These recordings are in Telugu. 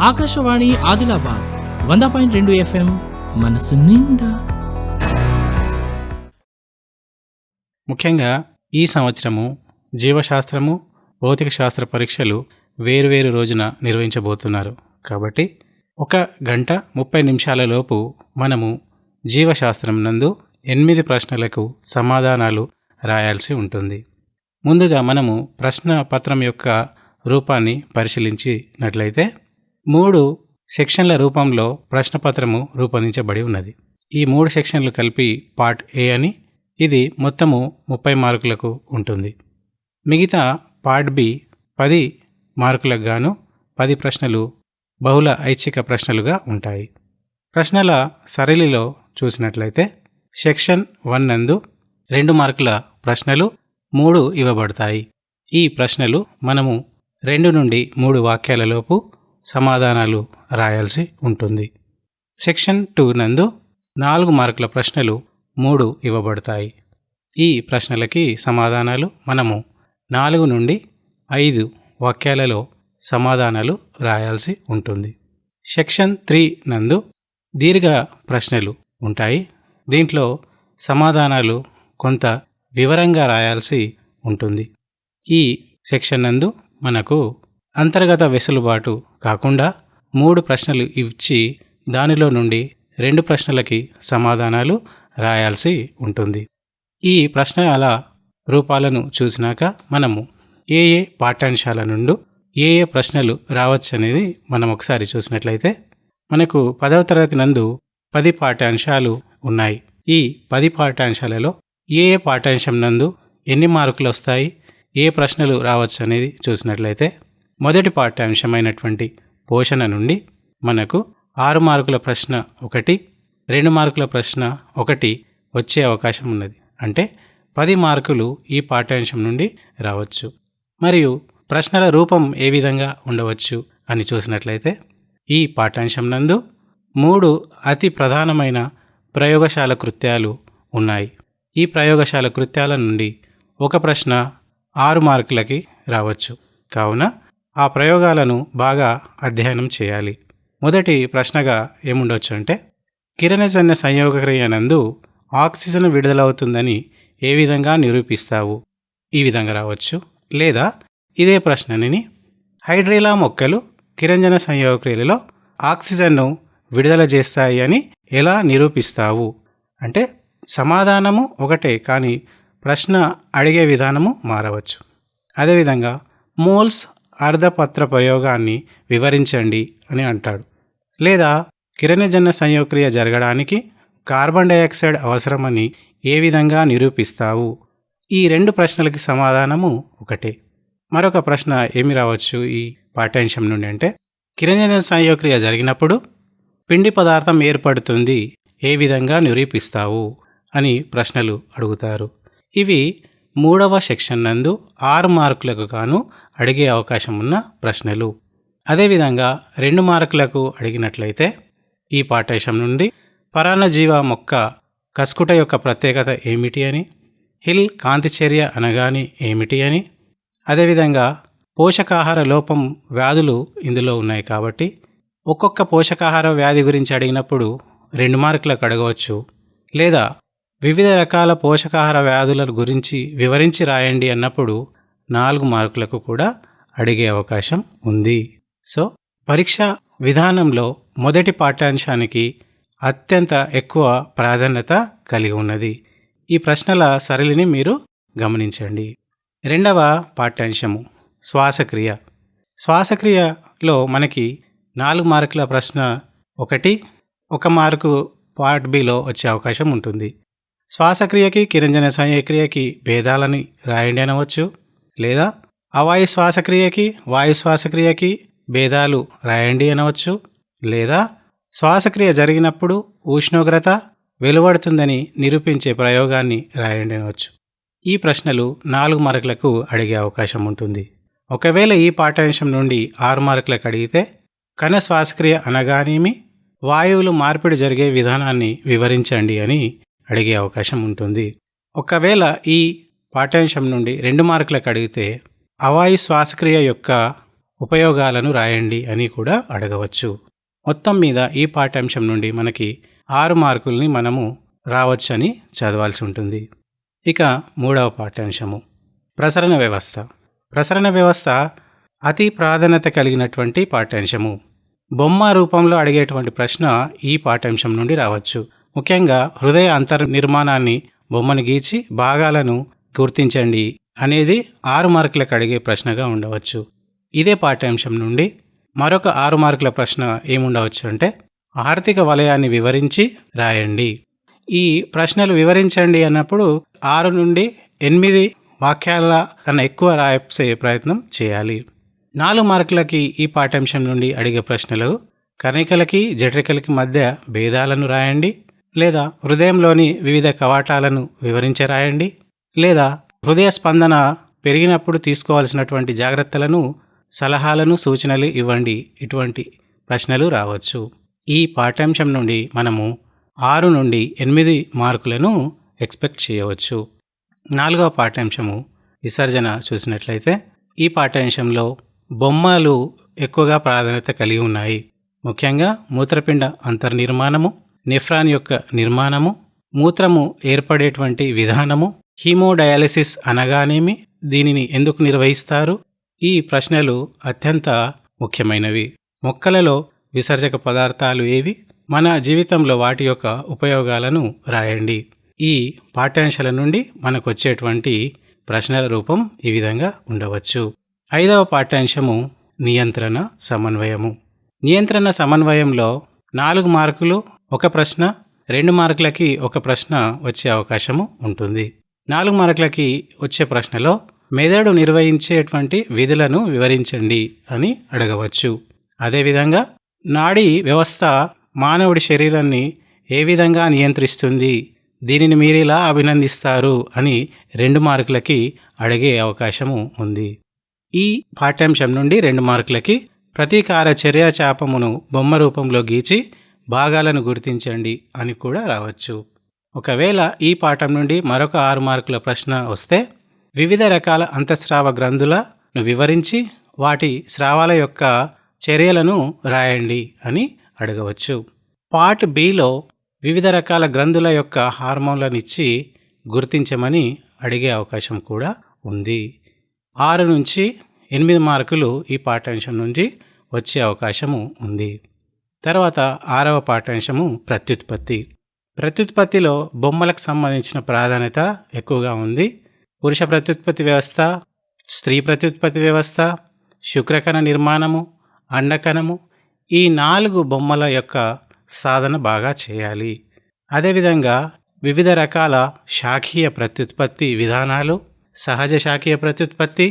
ఆకాశవాణి ఆదిలాబాద్ వంద పాయింట్ రెండు ఎఫ్ఎం మనసు నిండా. ముఖ్యంగా ఈ సంవత్సరము జీవశాస్త్రము భౌతిక శాస్త్ర పరీక్షలు వేరువేరు రోజున నిర్వహించబోతున్నారు. కాబట్టి ఒక గంట ముప్పై నిమిషాల లోపు మనము జీవశాస్త్రం నందు ఎనిమిది ప్రశ్నలకు సమాధానాలు రాయాల్సి ఉంటుంది. ముందుగా మనము ప్రశ్న పత్రం యొక్క రూపాన్ని పరిశీలించినట్లయితే మూడు సెక్షన్ల రూపంలో ప్రశ్నపత్రము రూపొందించబడి ఉన్నది. ఈ మూడు సెక్షన్లు కలిపి పార్ట్ ఏ అని ఇది మొత్తము ముప్పై మార్కులకు ఉంటుంది. మిగతా పార్ట్ బి పది మార్కులకు గాను పది ప్రశ్నలు బహుళ ఐచ్ఛిక ప్రశ్నలుగా ఉంటాయి. ప్రశ్నల సరళిలో చూసినట్లయితే సెక్షన్ వన్ నందు రెండు మార్కుల ప్రశ్నలు మూడు ఇవ్వబడతాయి. ఈ ప్రశ్నలు మనము రెండు నుండి మూడు వాక్యాలలోపు సమాధానాలు రాయాల్సి ఉంటుంది. సెక్షన్ టూ నందు నాలుగు మార్కుల ప్రశ్నలు మూడు ఇవ్వబడతాయి. ఈ ప్రశ్నలకి సమాధానాలు మనము నాలుగు నుండి ఐదు వాక్యాలలో సమాధానాలు రాయాల్సి ఉంటుంది. సెక్షన్ త్రీ నందు దీర్ఘ ప్రశ్నలు ఉంటాయి. దీంట్లో సమాధానాలు కొంత వివరంగా రాయాల్సి ఉంటుంది. ఈ సెక్షన్ నందు మనకు అంతర్గత వెసులుబాటు కాకుండా మూడు ప్రశ్నలు ఇచ్చి దానిలో నుండి రెండు ప్రశ్నలకి సమాధానాలు రాయాల్సి ఉంటుంది. ఈ ప్రశ్నల రూపాలను చూసినాక మనము ఏ ఏ పాఠ్యాంశాల నుండి ఏ ఏ ప్రశ్నలు రావచ్చు అనేది మనం ఒకసారి చూసినట్లయితే మనకు పదవ తరగతి నందు పది పాఠ్యాంశాలు ఉన్నాయి. ఈ పది పాఠ్యాంశాలలో ఏ ఏ పాఠ్యాంశం నందు ఎన్ని మార్కులు వస్తాయి ఏ ప్రశ్నలు రావచ్చు అనేది చూసినట్లయితే మొదటి పాఠ్యాంశమైనటువంటి పోషణ నుండి మనకు ఆరు మార్కుల ప్రశ్న ఒకటి రెండు మార్కుల ప్రశ్న ఒకటి వచ్చే అవకాశం ఉన్నది. అంటే పది మార్కులు ఈ పాఠ్యాంశం నుండి రావచ్చు. మరియు ప్రశ్నల రూపం ఏ విధంగా ఉండవచ్చు అని చూసినట్లయితే ఈ పాఠ్యాంశం నందు మూడు అతి ప్రధానమైన ప్రయోగశాల కృత్యాలు ఉన్నాయి. ఈ ప్రయోగశాల కృత్యాల నుండి ఒక ప్రశ్న ఆరు మార్కులకి రావచ్చు. కావున ఆ ప్రయోగాలను బాగా అధ్యయనం చేయాలి. మొదటి ప్రశ్నగా ఏముండొచ్చు అంటే కిరణజన్య సంయోగక్రియ నందు ఆక్సిజన్ విడుదలవుతుందని ఏ విధంగా నిరూపిస్తావు? ఈ విధంగా రావచ్చు. లేదా ఇదే ప్రశ్నని హైడ్రిలా మొక్కలు కిరంజన సంయోగక్రియలలో ఆక్సిజన్ను విడుదల చేస్తాయి అని ఎలా నిరూపిస్తావు? అంటే సమాధానము ఒకటే కానీ ప్రశ్న అడిగే విధానము మారవచ్చు. అదేవిధంగా మోల్స్ అర్ధపత్ర ప్రయోగాన్ని వివరించండి అని అంటాడు. లేదా కిరణజన్య సంయోక్రియ జరగడానికి కార్బన్ డైఆక్సైడ్ అవసరమని ఏ విధంగా నిరూపిస్తావు? ఈ రెండు ప్రశ్నలకి సమాధానము ఒకటే. మరొక ప్రశ్న ఏమి రావచ్చు ఈ పాఠ్యాంశం నుండి అంటే కిరణజన్య సంయోక్రియ జరిగినప్పుడు పిండి పదార్థం ఏర్పడుతుంది ఏ విధంగా నిరూపిస్తావు అని ప్రశ్నలు అడుగుతారు. ఇవి మూడవ సెక్షన్ నందు ఆరు మార్కులకు గాను అడిగే అవకాశం ఉన్న ప్రశ్నలు అదేవిధంగా రెండు మార్కులకు అడిగినట్లయితే ఈ పాఠ్యాంశం నుండి పరాన్నజీవ మొక్క కస్కుట యొక్క ప్రత్యేకత ఏమిటి అని హిల్ కాంతిచర్య అనగాని ఏమిటి అని అదేవిధంగా పోషకాహార లోపం వ్యాధులు ఇందులో ఉన్నాయి కాబట్టి ఒక్కొక్క పోషకాహార వ్యాధి గురించి అడిగినప్పుడు రెండు మార్కులకు అడగవచ్చు. లేదా వివిధ రకాల పోషకాహార వ్యాధుల గురించి వివరించి రాయండి అన్నప్పుడు నాలుగు మార్కులకు కూడా అడిగే అవకాశం ఉంది. సో పరీక్ష విధానంలో మొదటి పాఠ్యాంశానికి అత్యంత ఎక్కువ ప్రాధాన్యత కలిగి ఉన్నది. ఈ ప్రశ్నల సరళిని మీరు గమనించండి. రెండవ పాఠ్యాంశము శ్వాసక్రియ. శ్వాసక్రియలో మనకి నాలుగు మార్కుల ప్రశ్న ఒకటి ఒక మార్కు పార్ట్ బిలో వచ్చే అవకాశం ఉంటుంది. శ్వాసక్రియకి కిరంజన సంయక్రియకి భేదాలని రాయండి అనవచ్చు లేదా అవాయు శ్వాసక్రియకి వాయు శ్వాసక్రియకి భేదాలు రాయండి అనవచ్చు లేదా శ్వాసక్రియ జరిగినప్పుడు ఉష్ణోగ్రత వెలువడుతుందని నిరూపించే ప్రయోగాన్ని రాయండి అనవచ్చు ఈ ప్రశ్నలు నాలుగు మార్కులకు అడిగే అవకాశం ఉంటుంది. ఒకవేళ ఈ పాఠ్యాంశం నుండి ఆరు మార్కులకు అడిగితే కణ శ్వాసక్రియ అనగానేమి? వాయువులు మార్పిడి జరిగే విధానాన్ని వివరించండి అని అడిగే అవకాశం ఉంటుంది. ఒకవేళ ఈ పాఠ్యాంశం నుండి రెండు మార్కులకు అడిగితే అవాయు శ్వాసక్రియ యొక్క ఉపయోగాలను రాయండి అని కూడా అడగవచ్చు. మొత్తం మీద ఈ పాఠ్యాంశం నుండి మనకి ఆరు మార్కుల్ని మనము రావచ్చని చదవాల్సి ఉంటుంది. ఇక మూడవ పాఠ్యాంశము. ప్రసరణ వ్యవస్థ. ప్రసరణ వ్యవస్థ అతి ప్రాధాన్యత కలిగినటువంటి పాఠ్యాంశము. బొమ్మ రూపంలో అడిగేటువంటి ప్రశ్న ఈ పాఠ్యాంశం నుండి రావచ్చు. ముఖ్యంగా హృదయ అంతర్ నిర్మాణాన్ని బొమ్మను గీచి భాగాలను గుర్తించండి అనేది ఆరు మార్కులకు అడిగే ప్రశ్నగా ఉండవచ్చు. ఇదే పాఠ్యాంశం నుండి మరొక ఆరు మార్కుల ప్రశ్న ఏముండవచ్చు అంటే ఆర్థిక వలయాన్ని వివరించి రాయండి. ఈ ప్రశ్నలు వివరించండి అన్నప్పుడు ఆరు నుండి ఎనిమిది వాక్యాల కన్నా ఎక్కువ రాయసే ప్రయత్నం చేయాలి. నాలుగు మార్కులకి ఈ పాఠ్యాంశం నుండి అడిగే ప్రశ్నలు కణికలకి జఠరికలకి మధ్య భేదాలను రాయండి. లేదా హృదయంలోని వివిధ కవాటాలను వివరించి రాయండి లేదా హృదయ స్పందన పెరిగినప్పుడు తీసుకోవాల్సినటువంటి జాగ్రత్తలను సలహాలను సూచనలు ఇవ్వండి. ఇటువంటి ప్రశ్నలు రావచ్చు. ఈ పాఠ్యాంశం నుండి మనము ఆరు నుండి ఎనిమిది మార్కులను ఎక్స్పెక్ట్ చేయవచ్చు. నాలుగవ పాఠ్యాంశము విసర్జన చూసినట్లయితే ఈ పాఠ్యాంశంలో బొమ్మలు ఎక్కువగా ప్రాధాన్యత కలిగి ఉన్నాయి. ముఖ్యంగా మూత్రపిండ అంతర్నిర్మాణము నెఫ్రాన్ యొక్క నిర్మాణము మూత్రము ఏర్పడేటువంటి విధానము హీమోడయాలిసిస్ అనగానేమి దీనిని ఎందుకు నిర్వహిస్తారు? ఈ ప్రశ్నలు అత్యంత ముఖ్యమైనవి. మొక్కలలో విసర్జక పదార్థాలు ఏవి? మన జీవితంలో వాటి యొక్క ఉపయోగాలను రాయండి. ఈ పాఠ్యాంశాల నుండి మనకు వచ్చేటువంటి ప్రశ్నల రూపం ఈ విధంగా ఉండవచ్చు. ఐదవ పాఠ్యాంశము నియంత్రణ సమన్వయము. నియంత్రణ సమన్వయంలో నాలుగు మార్కులు ఒక ప్రశ్న రెండు మార్కులకి ఒక ప్రశ్న వచ్చే అవకాశము ఉంటుంది. నాలుగు మార్కులకి వచ్చే ప్రశ్నలో మెదడు నిర్వహించేటువంటి విధులను వివరించండి అని అడగవచ్చు. అదేవిధంగా నాడీ వ్యవస్థ మానవుడి శరీరాన్ని ఏ విధంగా నియంత్రిస్తుంది? దీనిని మీరిలా అభినందిస్తారు? అని రెండు మార్కులకి అడిగే అవకాశము ఉంది. ఈ పాఠ్యాంశం నుండి రెండు మార్కులకి ప్రతీకార చర్య చాపమును బొమ్మ రూపంలో గీచి భాగాలను గుర్తించండి అని కూడా రావచ్చు. ఒకవేళ ఈ పాఠం నుండి మరొక ఆరు మార్కుల ప్రశ్న వస్తే వివిధ రకాల అంతఃస్రావ గ్రంథులను వివరించి వాటి స్రావాల యొక్క చర్యలను రాయండి అని అడగవచ్చు. పార్ట్ బిలో వివిధ రకాల గ్రంథుల యొక్క హార్మోన్లను ఇచ్చి గుర్తించమని అడిగే అవకాశం కూడా ఉంది. ఆరు నుంచి ఎనిమిది మార్కులు ఈ పాఠ్యాంశం నుంచి వచ్చే అవకాశము ఉంది. తర్వాత ఆరవ పాఠాంశము ప్రత్యుత్పత్తి. ప్రత్యుత్పత్తిలో బొమ్మలకు సంబంధించిన ప్రాధాన్యత ఎక్కువగా ఉంది. పురుష ప్రత్యుత్పత్తి వ్యవస్థ స్త్రీ ప్రత్యుత్పత్తి వ్యవస్థ శుక్రకణ నిర్మాణము అండకణము ఈ నాలుగు బొమ్మల యొక్క సాధన బాగా చేయాలి. అదేవిధంగా వివిధ రకాల శాఖీయ ప్రత్యుత్పత్తి విధానాలు సహజ శాఖీయ ప్రత్యుత్పత్తి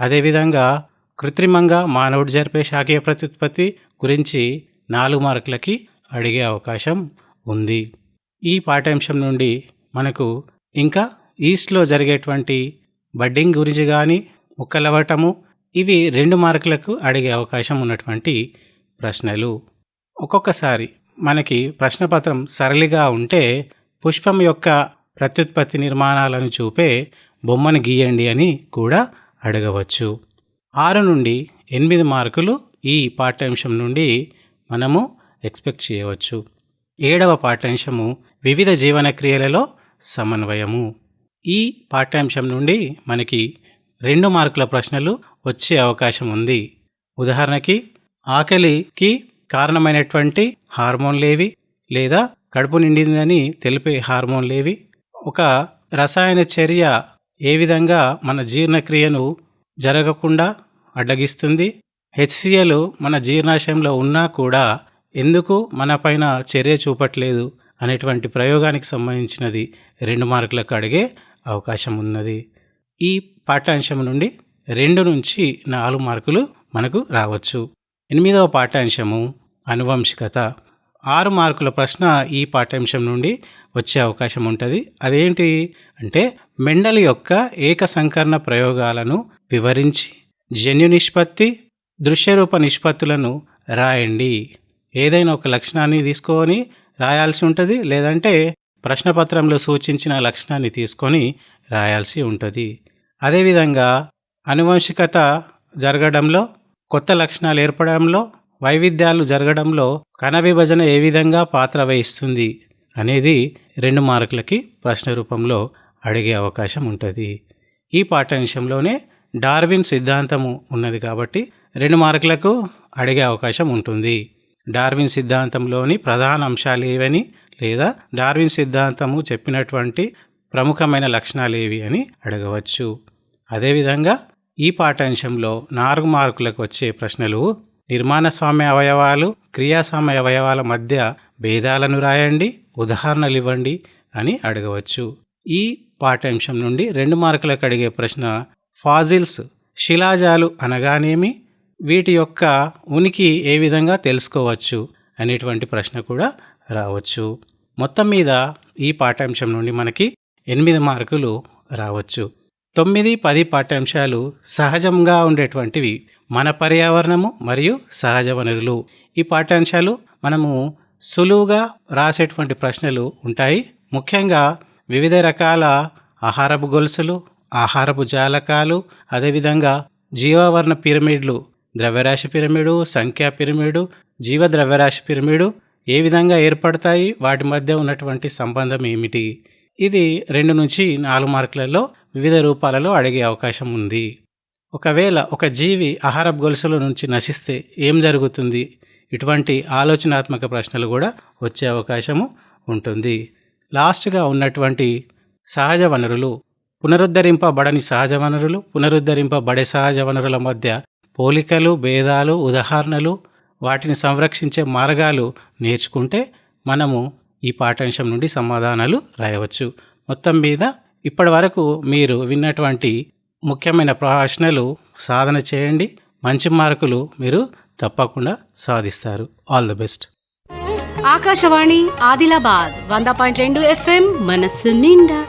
అదేవిధంగా కృత్రిమంగా మానవుడు జరిపే శాఖీయ ప్రత్యుత్పత్తి గురించి నాలుగు మార్కులకి అడిగే అవకాశం ఉంది. ఈ పాఠ్యాంశం నుండి మనకు ఇంకా ఈస్ట్లో జరిగేటువంటి బడ్డింగ్ గురించి కానీ ముక్కలవటము ఇవి రెండు మార్కులకు అడిగే అవకాశం ఉన్నటువంటి ప్రశ్నలు. ఒక్కొక్కసారి మనకి ప్రశ్నపత్రం సరళిగా ఉంటే పుష్పం యొక్క ప్రత్యుత్పత్తి నిర్మాణాలను చూపే బొమ్మను గీయండి అని కూడా అడగవచ్చు. ఆరు నుండి ఎనిమిది మార్కులు ఈ పాఠ్యాంశం నుండి మనము ఎక్స్పెక్ట్ చేయవచ్చు. ఏడవ పాఠ్యాంశము వివిధ జీవన క్రియలలో సమన్వయము. ఈ పాఠ్యాంశం నుండి మనకి రెండు మార్కుల ప్రశ్నలు వచ్చే అవకాశం ఉంది. ఉదాహరణకి ఆకలికి కారణమైనటువంటి హార్మోన్లేవి లేదా కడుపు నిండిందని తెలిపే హార్మోన్లేవి ఒక రసాయన చర్య ఏ విధంగా మన జీర్ణక్రియను జరగకుండా అడ్డగిస్తుంది? హెచ్సిఎల్ మన జీర్ణాశయంలో ఉన్నా కూడా ఎందుకు మన పైన చర్య చూపట్లేదు అనేటువంటి ప్రయోగానికి సంబంధించినది రెండు మార్కులకు అడిగే అవకాశం ఉన్నది. ఈ పాఠ్యాంశం నుండి రెండు నుంచి నాలుగు మార్కులు మనకు రావచ్చు. ఎనిమిదవ పాఠ్యాంశము అనువంశికత. ఆరు మార్కుల ప్రశ్న ఈ పాఠ్యాంశం నుండి వచ్చే అవకాశం ఉంటుంది. అదేంటి అంటే మెండల్ యొక్క ఏక సంకరణ ప్రయోగాలను వివరించి జన్యు నిష్పత్తి దృశ్యరూప నిష్పత్తులను రాయండి. ఏదైనా ఒక లక్షణాన్ని తీసుకొని రాయాల్సి ఉంటుంది లేదంటే ప్రశ్నపత్రంలో సూచించిన లక్షణాన్ని తీసుకొని రాయాల్సి ఉంటుంది. అదేవిధంగా అనువంశికత జరగడంలో కొత్త లక్షణాలు ఏర్పడంలో వైవిధ్యాలు జరగడంలో కణ విభజన ఏ విధంగా పాత్ర వహిస్తుంది అనేది రెండు మార్కులకి ప్రశ్న రూపంలో అడిగే అవకాశం ఉంటుంది. ఈ పాఠ్యాంశంలోనే డార్విన్ సిద్ధాంతము ఉన్నది కాబట్టి రెండు మార్కులకు అడిగే అవకాశం ఉంటుంది. డార్విన్ సిద్ధాంతంలోని ప్రధాన అంశాలు ఏవని లేదా డార్విన్ సిద్ధాంతము చెప్పినటువంటి ప్రముఖమైన లక్షణాలు ఏవి అని అడగవచ్చు. అదేవిధంగా ఈ పాఠాంశంలో నాలుగు మార్కులకు వచ్చే ప్రశ్నలు నిర్మాణస్వామ్య అవయవాలు క్రియాస్వామ్య అవయవాల మధ్య భేదాలను రాయండి ఉదాహరణలు ఇవ్వండి అని అడగవచ్చు. ఈ పాఠ్యాంశం నుండి రెండు మార్కులకు అడిగే ప్రశ్న ఫాజిల్స్ శిలాజాలు అనగానేమి? వీటి యొక్క ఉనికి ఏ విధంగా తెలుసుకోవచ్చు అనేటువంటి ప్రశ్న కూడా రావచ్చు. మొత్తం మీద ఈ పాఠ్యాంశం నుండి మనకి ఎనిమిది మార్కులు రావచ్చు. తొమ్మిది పది పాఠ్యాంశాలు సహజంగా ఉండేటువంటివి మన పర్యావరణము మరియు సహజ వనరులు. ఈ పాఠ్యాంశాలు మనము సులువుగా రాసేటువంటి ప్రశ్నలు ఉంటాయి. ముఖ్యంగా వివిధ రకాల ఆహారపు గొలుసులు ఆహారపు జాలకాలు అదేవిధంగా జీవావరణ పిరమిడ్లు ద్రవ్యరాశి పిరమిడు సంఖ్యా పిరమిడు జీవ ద్రవ్యరాశి పిరమిడు ఏ విధంగా ఏర్పడతాయి? వాటి మధ్య ఉన్నటువంటి సంబంధం ఏమిటి? ఇది రెండు నుంచి నాలుగు మార్కులలో వివిధ రూపాలలో అడిగే అవకాశం ఉంది. ఒకవేళ ఒక జీవి ఆహారపు గొలుసుల నుంచి నశిస్తే ఏం జరుగుతుంది? ఇటువంటి ఆలోచనాత్మక ప్రశ్నలు కూడా వచ్చే అవకాశము ఉంటుంది. లాస్ట్గా ఉన్నటువంటి సహజ వనరులు పునరుద్ధరింపబడని సహజ వనరులు పునరుద్ధరింపబడే సహజ వనరుల మధ్య పోలికలు భేదాలు ఉదాహరణలు వాటిని సంరక్షించే మార్గాలు నేర్చుకుంటే మనము ఈ పాఠాంశం నుండి సమాధానాలు రాయవచ్చు. మొత్తం మీద ఇప్పటి వరకు మీరు విన్నటువంటి ముఖ్యమైన ప్రశ్నలు సాధన చేయండి. మంచి మార్కులు మీరు తప్పకుండా సాధిస్తారు. All the best Akashvani Adilabad వంద పాయింట్ రెండు ఎఫ్ఎం మనస్సు నిండా.